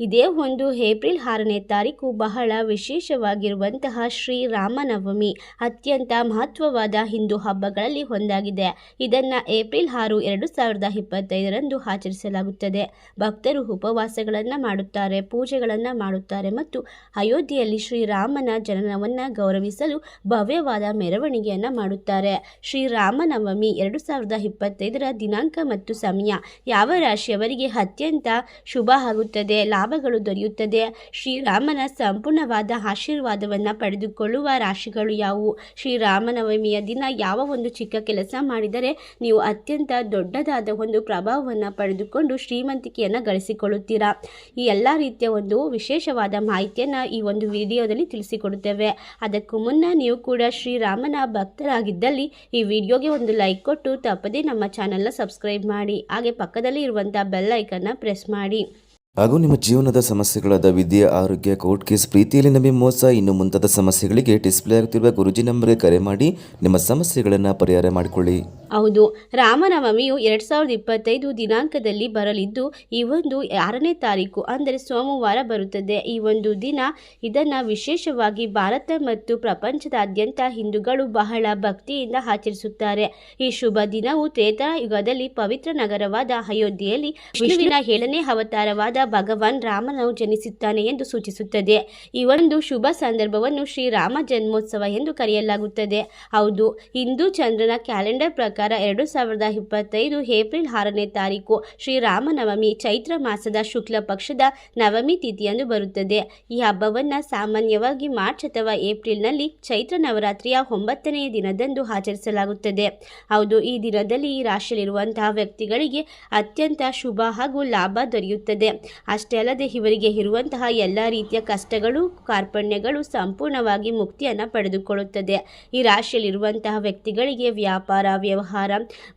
ಇದೇ ಒಂದು ಏಪ್ರಿಲ್ ಆರನೇ ತಾರೀಕು ಬಹಳ ವಿಶೇಷವಾಗಿರುವಂತಹ ಶ್ರೀರಾಮನವಮಿ ಅತ್ಯಂತ ಮಹತ್ವವಾದ ಹಿಂದೂ ಹಬ್ಬಗಳಲ್ಲಿ ಒಂದಾಗಿದೆ. ಇದನ್ನು ಏಪ್ರಿಲ್ ಆರು, ಎರಡು ಸಾವಿರದ ಇಪ್ಪತ್ತೈದರಂದು ಆಚರಿಸಲಾಗುತ್ತದೆ. ಭಕ್ತರು ಉಪವಾಸಗಳನ್ನು ಮಾಡುತ್ತಾರೆ, ಪೂಜೆಗಳನ್ನು ಮಾಡುತ್ತಾರೆ ಮತ್ತು ಅಯೋಧ್ಯೆಯಲ್ಲಿ ಶ್ರೀರಾಮನ ಜನನವನ್ನು ಗೌರವಿಸಲು ಭವ್ಯವಾದ ಮೆರವಣಿಗೆಯನ್ನು ಮಾಡುತ್ತಾರೆ. ಶ್ರೀರಾಮನವಮಿ ಎರಡು ಸಾವಿರದ ಇಪ್ಪತ್ತೈದರ ದಿನಾಂಕ ಮತ್ತು ಸಮಯ ಯಾವ ರಾಶಿಯವರಿಗೆ ಅತ್ಯಂತ ಶುಭ ಆಗುತ್ತದೆ? ಲಾಭಗಳು ದೊರೆಯುತ್ತದೆ. ಶ್ರೀರಾಮನ ಸಂಪೂರ್ಣವಾದ ಆಶೀರ್ವಾದವನ್ನು ಪಡೆದುಕೊಳ್ಳುವ ರಾಶಿಗಳು ಯಾವುವು? ಶ್ರೀರಾಮನವಮಿಯ ದಿನ ಯಾವ ಒಂದು ಚಿಕ್ಕ ಕೆಲಸ ಮಾಡಿದರೆ ನೀವು ಅತ್ಯಂತ ದೊಡ್ಡದಾದ ಒಂದು ಪ್ರಭಾವವನ್ನು ಪಡೆದುಕೊಂಡು ಶ್ರೀಮಂತಿಕೆಯನ್ನು ಗಳಿಸಿಕೊಳ್ಳುತ್ತೀರಾ? ಈ ಎಲ್ಲ ರೀತಿಯ ಒಂದು ವಿಶೇಷವಾದ ಮಾಹಿತಿಯನ್ನು ಈ ಒಂದು ವಿಡಿಯೋದಲ್ಲಿ ತಿಳಿಸಿಕೊಡುತ್ತೇವೆ. ಅದಕ್ಕೂ ಮುನ್ನ ನೀವು ಕೂಡ ಶ್ರೀರಾಮನ ಭಕ್ತರಾಗಿದ್ದಲ್ಲಿ ಈ ವಿಡಿಯೋಗೆ ಒಂದು ಲೈಕ್ ಕೊಟ್ಟು ತಪ್ಪದೇ ನಮ್ಮ ಚಾನಲ್ನ ಸಬ್ಸ್ಕ್ರೈಬ್ ಮಾಡಿ. ಹಾಗೆ ಪಕ್ಕದಲ್ಲಿ ಇರುವಂಥ ಬೆಲ್ ಪ್ರೆಸ್ ಮಾಡಿ. ಹಾಗೂ ನಿಮ್ಮ ಜೀವನದ ಸಮಸ್ಯೆಗಳಾದ ವಿದ್ಯೆ, ಆರೋಗ್ಯ ಕೋರ್ಟ್ ಕೇಸ್ ಪ್ರೀತಿಯಲ್ಲಿ ನಂಬಿ ಮೋಸ, ಇನ್ನು ಮುಂತಾದ ಸಮಸ್ಯೆಗಳಿಗೆ ಡಿಸ್ಪ್ಲೇ ಆಗ್ತಿರುವ ಗುರುಜಿ ನಂಬರ್ಗೆ ಕರೆ ಮಾಡಿ ನಿಮ್ಮ ಸಮಸ್ಯೆಗಳನ್ನು ಪರಿಹಾರ ಮಾಡಿಕೊಳ್ಳಿ. ಹೌದು. ರಾಮನವಮಿಯು ಎರಡು ಸಾವಿರದ ಇಪ್ಪತ್ತೈದು ದಿನಾಂಕದಲ್ಲಿ ಬರಲಿದ್ದು, ಈ ಒಂದು ಆರನೇ ತಾರೀಕು ಅಂದರೆ ಸೋಮವಾರ ಬರುತ್ತದೆ. ಈ ಒಂದು ದಿನ ಇದನ್ನು ವಿಶೇಷವಾಗಿ ಭಾರತ ಮತ್ತು ಪ್ರಪಂಚದಾದ್ಯಂತ ಹಿಂದೂಗಳು ಬಹಳ ಭಕ್ತಿಯಿಂದ ಆಚರಿಸುತ್ತಾರೆ. ಈ ಶುಭ ದಿನವು ತ್ರೇತಾಯುಗದಲ್ಲಿ ಪವಿತ್ರ ನಗರವಾದ ಅಯೋಧ್ಯೆಯಲ್ಲಿ ವಿಷ್ಣುವಿನ ಏಳನೇ ಅವತಾರವಾದ ಭಗವಾನ್ ರಾಮನು ಜನಿಸುತ್ತಾನೆ ಎಂದು ಸೂಚಿಸುತ್ತದೆ. ಈ ಒಂದು ಶುಭ ಸಂದರ್ಭವನ್ನು ಶ್ರೀರಾಮ ಜನ್ಮೋತ್ಸವ ಎಂದು ಕರೆಯಲಾಗುತ್ತದೆ. ಹೌದು, ಹಿಂದೂ ಚಂದ್ರನ ಕ್ಯಾಲೆಂಡರ್ ಪ್ರಕಾರ ಎರಡು ಸಾವಿರದ ಇಪ್ಪತ್ತೈದು ಏಪ್ರಿಲ್ ಆರನೇ ತಾರೀಕು ಶ್ರೀರಾಮನವಮಿ ಚೈತ್ರ ಮಾಸದ ಶುಕ್ಲ ಪಕ್ಷದ ನವಮಿ ತಿಥಿಯಂದು ಬರುತ್ತದೆ. ಈ ಹಬ್ಬವನ್ನು ಸಾಮಾನ್ಯವಾಗಿ ಮಾರ್ಚ್ ಅಥವಾ ಏಪ್ರಿಲ್ನಲ್ಲಿ ಚೈತ್ರ ನವರಾತ್ರಿಯ ಒಂಬತ್ತನೆಯ ದಿನದಂದು ಆಚರಿಸಲಾಗುತ್ತದೆ. ಹೌದು, ಈ ದಿನದಲ್ಲಿ ಈ ರಾಶಿಯಲ್ಲಿರುವಂತಹ ವ್ಯಕ್ತಿಗಳಿಗೆ ಅತ್ಯಂತ ಶುಭ ಹಾಗೂ ಲಾಭ ದೊರೆಯುತ್ತದೆ. ಅಷ್ಟೇ ಅಲ್ಲದೆ ಇವರಿಗೆ ಇರುವಂತಹ ಎಲ್ಲ ರೀತಿಯ ಕಷ್ಟಗಳು, ಕಾರ್ಪಣ್ಯಗಳು ಸಂಪೂರ್ಣವಾಗಿ ಮುಕ್ತಿಯನ್ನು ಪಡೆದುಕೊಳ್ಳುತ್ತದೆ. ಈ ರಾಶಿಯಲ್ಲಿರುವಂತಹ ವ್ಯಕ್ತಿಗಳಿಗೆ ವ್ಯಾಪಾರ, ವ್ಯವಹಾರ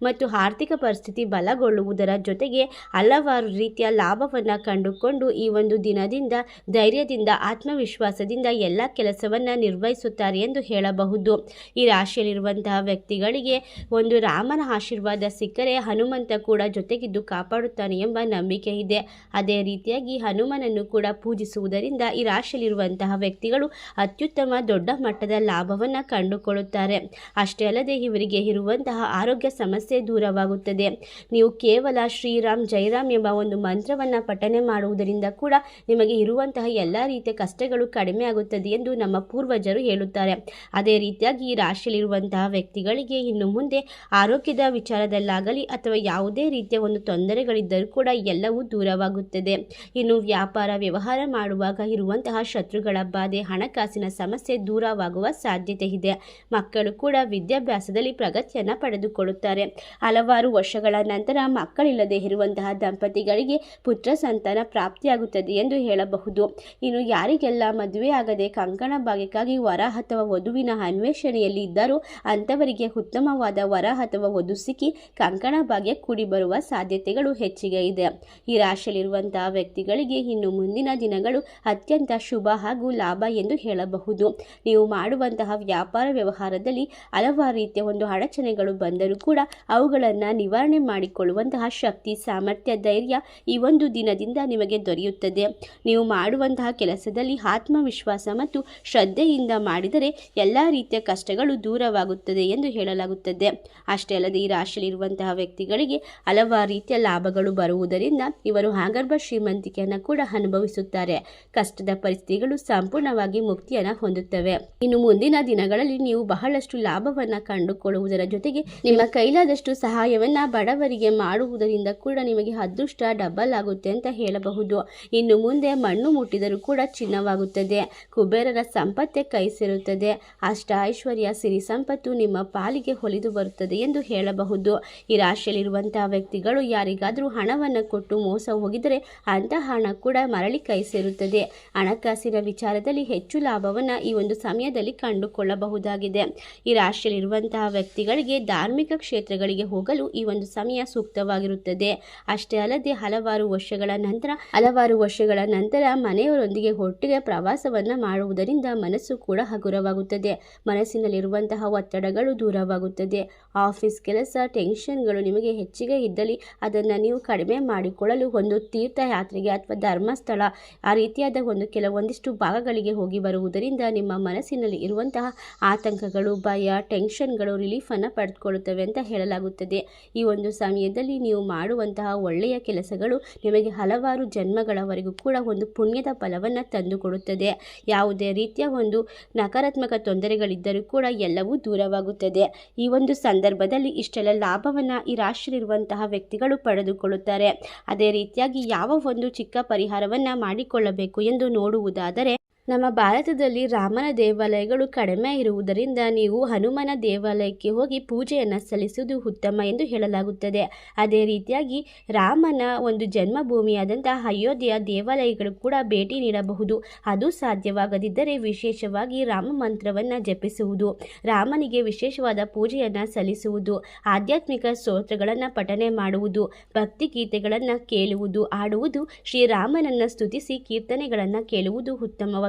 ಮತ್ತು ಆರ್ಥಿಕ ಪರಿಸ್ಥಿತಿ ಬಲಗೊಳ್ಳುವುದರ ಜೊತೆಗೆ ಹಲವಾರು ರೀತಿಯ ಲಾಭವನ್ನು ಕಂಡುಕೊಂಡು ಈ ಒಂದು ದಿನದಿಂದ ಧೈರ್ಯದಿಂದ, ಆತ್ಮವಿಶ್ವಾಸದಿಂದ ಎಲ್ಲ ಕೆಲಸವನ್ನು ನಿರ್ವಹಿಸುತ್ತಾರೆ ಎಂದು ಹೇಳಬಹುದು. ಈ ರಾಶಿಯಲ್ಲಿರುವಂತಹ ವ್ಯಕ್ತಿಗಳಿಗೆ ಒಂದು ರಾಮನ ಆಶೀರ್ವಾದ ಸಿಕ್ಕರೆ ಹನುಮಂತ ಕೂಡ ಜೊತೆಗಿದ್ದು ಕಾಪಾಡುತ್ತಾನೆ ಎಂಬ ನಂಬಿಕೆ ಇದೆ. ಅದೇ ರೀತಿಯಾಗಿ ಹನುಮನನ್ನು ಕೂಡ ಪೂಜಿಸುವುದರಿಂದ ಈ ರಾಶಿಯಲ್ಲಿರುವಂತಹ ವ್ಯಕ್ತಿಗಳು ಅತ್ಯುತ್ತಮ ದೊಡ್ಡ ಮಟ್ಟದ ಲಾಭವನ್ನು ಕಂಡುಕೊಳ್ಳುತ್ತಾರೆ. ಅಷ್ಟೇ ಅಲ್ಲದೆ ಇವರಿಗೆ ಇರುವಂತಹ ಆರೋಗ್ಯ ಸಮಸ್ಯೆ ದೂರವಾಗುತ್ತದೆ. ನೀವು ಕೇವಲ ಶ್ರೀರಾಮ್, ಜೈರಾಮ್ ಎಂಬ ಒಂದು ಮಂತ್ರವನ್ನು ಪಠನೆ ಮಾಡುವುದರಿಂದ ಕೂಡ ನಿಮಗೆ ಇರುವಂತಹ ಎಲ್ಲ ರೀತಿಯ ಕಷ್ಟಗಳು ಕಡಿಮೆ ಆಗುತ್ತದೆ ಎಂದು ನಮ್ಮ ಪೂರ್ವಜರು ಹೇಳುತ್ತಾರೆ. ಅದೇ ರೀತಿಯಾಗಿ ಈ ರಾಶಿಯಲ್ಲಿರುವಂತಹ ವ್ಯಕ್ತಿಗಳಿಗೆ ಇನ್ನು ಮುಂದೆ ಆರೋಗ್ಯದ ವಿಚಾರದಲ್ಲಾಗಲಿ ಅಥವಾ ಯಾವುದೇ ರೀತಿಯ ಒಂದು ತೊಂದರೆಗಳಿದ್ದರೂ ಕೂಡ ಎಲ್ಲವೂ ದೂರವಾಗುತ್ತದೆ. ಇನ್ನು ವ್ಯಾಪಾರ ವ್ಯವಹಾರ ಮಾಡುವಾಗ ಇರುವಂತಹ ಶತ್ರುಗಳ ಬಾಧೆ, ಹಣಕಾಸಿನ ಸಮಸ್ಯೆ ದೂರವಾಗುವ ಸಾಧ್ಯತೆ ಇದೆ. ಮಕ್ಕಳು ಕೂಡ ವಿದ್ಯಾಭ್ಯಾಸದಲ್ಲಿ ಪ್ರಗತಿಯನ್ನು ಪಡೆದುಕೊಳ್ಳುತ್ತಾರೆ. ಹಲವಾರು ವರ್ಷಗಳ ನಂತರ ಮಕ್ಕಳಿಲ್ಲದೆ ಇರುವಂತಹ ದಂಪತಿಗಳಿಗೆ ಪುತ್ರ ಸಂತಾನ ಪ್ರಾಪ್ತಿಯಾಗುತ್ತದೆ ಎಂದು ಹೇಳಬಹುದು. ಇನ್ನು ಯಾರಿಗೆಲ್ಲ ಮದುವೆ ಆಗದೆ ಕಂಕಣ ಭಾಗ್ಯಕ್ಕಾಗಿ ವರ ಅಥವಾ ವಧುವಿನ ಅನ್ವೇಷಣೆಯಲ್ಲಿ ಇದ್ದಾರೋ ಅಂಥವರಿಗೆ ಉತ್ತಮವಾದ ವರ ಅಥವಾ ವಧು ಸಿಕ್ಕಿ ಕಂಕಣ ಭಾಗ್ಯ ಕೂಡಿ ಬರುವ ಸಾಧ್ಯತೆಗಳು ಹೆಚ್ಚಿಗೆ ಇದೆ. ಈ ರಾಶಿಯಲ್ಲಿರುವಂತಹ ವ್ಯಕ್ತಿಗಳಿಗೆ ಇನ್ನು ಮುಂದಿನ ದಿನಗಳು ಅತ್ಯಂತ ಶುಭ ಹಾಗೂ ಲಾಭ ಎಂದು ಹೇಳಬಹುದು. ನೀವು ಮಾಡುವಂತಹ ವ್ಯಾಪಾರ ವ್ಯವಹಾರದಲ್ಲಿ ಹಲವಾರು ರೀತಿಯ ಒಂದು ಅಡಚಣೆಗಳು ಬಂದರೂ ಕೂಡ ಅವುಗಳನ್ನು ನಿವಾರಣೆ ಮಾಡಿಕೊಳ್ಳುವಂತಹ ಶಕ್ತಿ, ಸಾಮರ್ಥ್ಯ, ಧೈರ್ಯ ಈ ಒಂದು ದಿನದಿಂದ ನಿಮಗೆ ದೊರೆಯುತ್ತದೆ. ನೀವು ಮಾಡುವಂತಹ ಕೆಲಸದಲ್ಲಿ ಆತ್ಮವಿಶ್ವಾಸ ಮತ್ತು ಶ್ರದ್ಧೆಯಿಂದ ಮಾಡಿದರೆ ಎಲ್ಲ ರೀತಿಯ ಕಷ್ಟಗಳು ದೂರವಾಗುತ್ತದೆ ಎಂದು ಹೇಳಲಾಗುತ್ತದೆ. ಅಷ್ಟೇ ಅಲ್ಲದೆ ಈ ರಾಶಿಯಲ್ಲಿರುವಂತಹ ವ್ಯಕ್ತಿಗಳಿಗೆ ಹಲವಾರು ರೀತಿಯ ಲಾಭಗಳು ಬರುವುದರಿಂದ ಇವರು ಆಗರ್ಭ ಶ್ರೀಮಂತಿಕೆಯನ್ನು ಕೂಡ ಅನುಭವಿಸುತ್ತಾರೆ. ಕಷ್ಟದ ಪರಿಸ್ಥಿತಿಗಳು ಸಂಪೂರ್ಣವಾಗಿ ಮುಕ್ತಿಯನ್ನು ಹೊಂದುತ್ತವೆ. ಇನ್ನು ಮುಂದಿನ ದಿನಗಳಲ್ಲಿ ನೀವು ಬಹಳಷ್ಟು ಲಾಭವನ್ನು ಕಂಡುಕೊಳ್ಳುವುದರ ಜೊತೆಗೆ ನಿಮ್ಮ ಕೈಲಾದಷ್ಟು ಸಹಾಯವನ್ನ ಬಡವರಿಗೆ ಮಾಡುವುದರಿಂದ ಕೂಡ ನಿಮಗೆ ಅದೃಷ್ಟ ಡಬಲ್ ಆಗುತ್ತೆ ಅಂತ ಹೇಳಬಹುದು. ಇನ್ನು ಮುಂದೆ ಮಣ್ಣು ಮುಟ್ಟಿದರೂ ಕೂಡ ಚಿನ್ನವಾಗುತ್ತದೆ. ಕುಬೇರರ ಸಂಪತ್ತೆ ಕೈ ಸೇರುತ್ತದೆ. ಅಷ್ಟ ಐಶ್ವರ್ಯ ಸಿರಿ ಸಂಪತ್ತು ನಿಮ್ಮ ಪಾಲಿಗೆ ಹೊಲಿದು ಬರುತ್ತದೆ ಎಂದು ಹೇಳಬಹುದು. ಈ ರಾಶಿಯಲ್ಲಿರುವಂತಹ ವ್ಯಕ್ತಿಗಳು ಯಾರಿಗಾದರೂ ಹಣವನ್ನು ಕೊಟ್ಟು ಮೋಸ ಹೋಗಿದರೆ ಅಂತಹ ಹಣ ಕೂಡ ಮರಳಿ ಕೈ ಸೇರುತ್ತದೆ. ಹಣಕಾಸಿನ ವಿಚಾರದಲ್ಲಿ ಹೆಚ್ಚು ಲಾಭವನ್ನು ಈ ಒಂದು ಸಮಯದಲ್ಲಿ ಕಂಡುಕೊಳ್ಳಬಹುದಾಗಿದೆ. ಈ ರಾಶಿಯಲ್ಲಿರುವಂತಹ ವ್ಯಕ್ತಿಗಳಿಗೆ ಧಾರ್ಮಿಕ ಕ್ಷೇತ್ರಗಳಿಗೆ ಹೋಗಲು ಈ ಒಂದು ಸಮಯ ಸೂಕ್ತವಾಗಿರುತ್ತದೆ. ಅಷ್ಟೇ ಅಲ್ಲದೆ ಹಲವಾರು ವರ್ಷಗಳ ನಂತರ, ಹಲವಾರು ವರ್ಷಗಳ ನಂತರ ಮನೆಯವರೊಂದಿಗೆ ಒಟ್ಟಿಗೆ ಪ್ರವಾಸವನ್ನು ಮಾಡುವುದರಿಂದ ಮನಸ್ಸು ಕೂಡ ಹಗುರವಾಗುತ್ತದೆ. ಮನಸ್ಸಿನಲ್ಲಿರುವಂತಹ ಒತ್ತಡಗಳು ದೂರವಾಗುತ್ತದೆ. ಆಫೀಸ್ ಕೆಲಸ, ಟೆನ್ಷನ್ಗಳು ನಿಮಗೆ ಹೆಚ್ಚಿಗೆ ಇದ್ದಲ್ಲಿ ಅದನ್ನು ನೀವು ಕಡಿಮೆ ಮಾಡಿಕೊಳ್ಳಲು ಒಂದು ತೀರ್ಥಯಾತ್ರೆಗೆ ಅಥವಾ ಧರ್ಮಸ್ಥಳ ಆ ರೀತಿಯಾದ ಒಂದು ಕೆಲವೊಂದಿಷ್ಟು ಭಾಗಗಳಿಗೆ ಹೋಗಿ ಬರುವುದರಿಂದ ನಿಮ್ಮ ಮನಸ್ಸಿನಲ್ಲಿ ಇರುವಂತಹ ಆತಂಕಗಳು, ಭಯ, ಟೆನ್ಷನ್ಗಳು ರಿಲೀಫನ್ನು ಪಡೆದುಕೊಳ್ಳುತ್ತವೆ ಅಂತ ಹೇಳಲಾಗುತ್ತದೆ. ಈ ಒಂದು ಸಮಯದಲ್ಲಿ ನೀವು ಮಾಡುವಂತಹ ಒಳ್ಳೆಯ ಕೆಲಸಗಳು ನಿಮಗೆ ಹಲವಾರು ಜನ್ಮಗಳವರೆಗೂ ಕೂಡ ಒಂದು ಪುಣ್ಯದ ಫಲವನ್ನು ತಂದುಕೊಡುತ್ತದೆ. ಯಾವುದೇ ರೀತಿಯ ಒಂದು ನಕಾರಾತ್ಮಕ ತೊಂದರೆಗಳಿದ್ದರೂ ಕೂಡ ಎಲ್ಲವೂ ದೂರವಾಗುತ್ತದೆ. ಈ ಒಂದು ಸಂದರ್ಭದಲ್ಲಿ ಇಷ್ಟೆಲ್ಲ ಲಾಭವನ್ನು ಈ ರಾಶಿಯಲ್ಲಿರುವಂತಹ ವ್ಯಕ್ತಿಗಳು ಪಡೆದುಕೊಳ್ಳುತ್ತಾರೆ. ಅದೇ ರೀತಿಯಾಗಿ ಯಾವ ಒಂದು ಚಿಕ್ಕ ಪರಿಹಾರವನ್ನು ಮಾಡಿಕೊಳ್ಳಬೇಕು ಎಂದು ನೋಡುವುದಾದರೆ ನಮ್ಮ ಭಾರತದಲ್ಲಿ ರಾಮನ ದೇವಾಲಯಗಳು ಕಡಿಮೆ ಇರುವುದರಿಂದ ನೀವು ಹನುಮನ ದೇವಾಲಯಕ್ಕೆ ಹೋಗಿ ಪೂಜೆಯನ್ನು ಸಲ್ಲಿಸುವುದು ಉತ್ತಮ ಎಂದು ಹೇಳಲಾಗುತ್ತದೆ. ಅದೇ ರೀತಿಯಾಗಿ ರಾಮನ ಒಂದು ಜನ್ಮಭೂಮಿಯಾದಂಥ ಅಯೋಧ್ಯೆಯ ದೇವಾಲಯಗಳು ಕೂಡ ಭೇಟಿ ನೀಡಬಹುದು. ಅದು ಸಾಧ್ಯವಾಗದಿದ್ದರೆ ವಿಶೇಷವಾಗಿ ರಾಮ ಮಂತ್ರವನ್ನು ಜಪಿಸುವುದು, ರಾಮನಿಗೆ ವಿಶೇಷವಾದ ಪೂಜೆಯನ್ನು ಸಲ್ಲಿಸುವುದು, ಆಧ್ಯಾತ್ಮಿಕ ಸ್ತೋತ್ರಗಳನ್ನು ಪಠನೆ ಮಾಡುವುದು, ಭಕ್ತಿ ಗೀತೆಗಳನ್ನು ಕೇಳುವುದು ಆಡುವುದು ಶ್ರೀರಾಮನನ್ನು ಸ್ತುತಿಸಿ ಕೀರ್ತನೆಗಳನ್ನು ಕೇಳುವುದು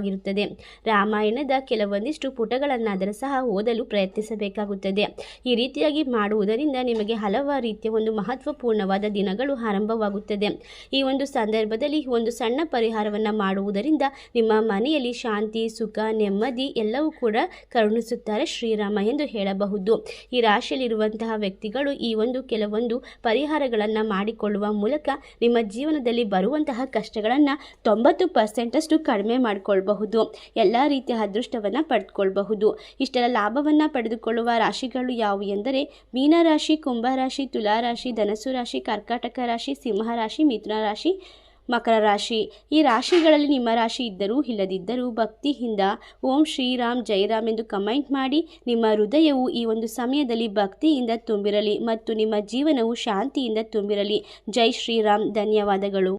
ಉತ್ತಮವಾಗಿರುತ್ತದೆ ರಾಮಾಯಣದ ಕೆಲವೊಂದಿಷ್ಟು ಪುಟಗಳನ್ನಾದರೂ ಸಹ ಓದಲು ಪ್ರಯತ್ನಿಸಬೇಕಾಗುತ್ತದೆ. ಈ ರೀತಿಯಾಗಿ ಮಾಡುವುದರಿಂದ ನಿಮಗೆ ಹಲವಾರು ರೀತಿಯ ಒಂದು ಮಹತ್ವಪೂರ್ಣವಾದ ದಿನಗಳು ಆರಂಭವಾಗುತ್ತದೆ. ಈ ಒಂದು ಸಂದರ್ಭದಲ್ಲಿ ಒಂದು ಸಣ್ಣ ಪರಿಹಾರವನ್ನು ಮಾಡುವುದರಿಂದ ನಿಮ್ಮ ಮನೆಯಲ್ಲಿ ಶಾಂತಿ, ಸುಖ, ನೆಮ್ಮದಿ ಎಲ್ಲವೂ ಕೂಡ ಕರುಣಿಸುತ್ತಾರೆ ಶ್ರೀರಾಮ ಎಂದು ಹೇಳಬಹುದು. ಈ ರಾಶಿಯಲ್ಲಿರುವಂತಹ ವ್ಯಕ್ತಿಗಳು ಈ ಒಂದು ಕೆಲವೊಂದು ಪರಿಹಾರಗಳನ್ನು ಮಾಡಿಕೊಳ್ಳುವ ಮೂಲಕ ನಿಮ್ಮ ಜೀವನದಲ್ಲಿ ಬರುವಂತಹ ಕಷ್ಟಗಳನ್ನು ತೊಂಬತ್ತು ಪರ್ಸೆಂಟಷ್ಟು ಕಡಿಮೆ ಮಾಡಿಕೊಳ್ಬಹುದು. ಎಲ್ಲ ರೀತಿಯ ಅದೃಷ್ಟವನ್ನು ಪಡೆದುಕೊಳ್ಳಬಹುದು. ಇಷ್ಟೆಲ್ಲ ಲಾಭವನ್ನು ಪಡೆದುಕೊಳ್ಳುವ ರಾಶಿಗಳು ಯಾವುವು ಎಂದರೆ ಮೀನರಾಶಿ ಕುಂಭರಾಶಿ ತುಲಾರಾಶಿ ಧನಸು ರಾಶಿ ಕರ್ಕಾಟಕ ರಾಶಿ, ಸಿಂಹ ರಾಶಿ, ಮಿಥುನ ರಾಶಿ, ಮಕರ ರಾಶಿ. ಈ ರಾಶಿಗಳಲ್ಲಿ ನಿಮ್ಮ ರಾಶಿ ಇದ್ದರೂ ಇಲ್ಲದಿದ್ದರೂ ಭಕ್ತಿಯಿಂದ ಓಂ ಶ್ರೀರಾಮ್ ಜೈರಾಮ್ ಎಂದು ಕಮೆಂಟ್ ಮಾಡಿ, ನಿಮ್ಮ ಹೃದಯವು ಈ ಒಂದು ಸಮಯದಲ್ಲಿ ಭಕ್ತಿಯಿಂದ ತುಂಬಿರಲಿ ಮತ್ತು ನಿಮ್ಮ ಜೀವನವು ಶಾಂತಿಯಿಂದ ತುಂಬಿರಲಿ. ಜೈ ಶ್ರೀರಾಮ್ ಧನ್ಯವಾದಗಳು.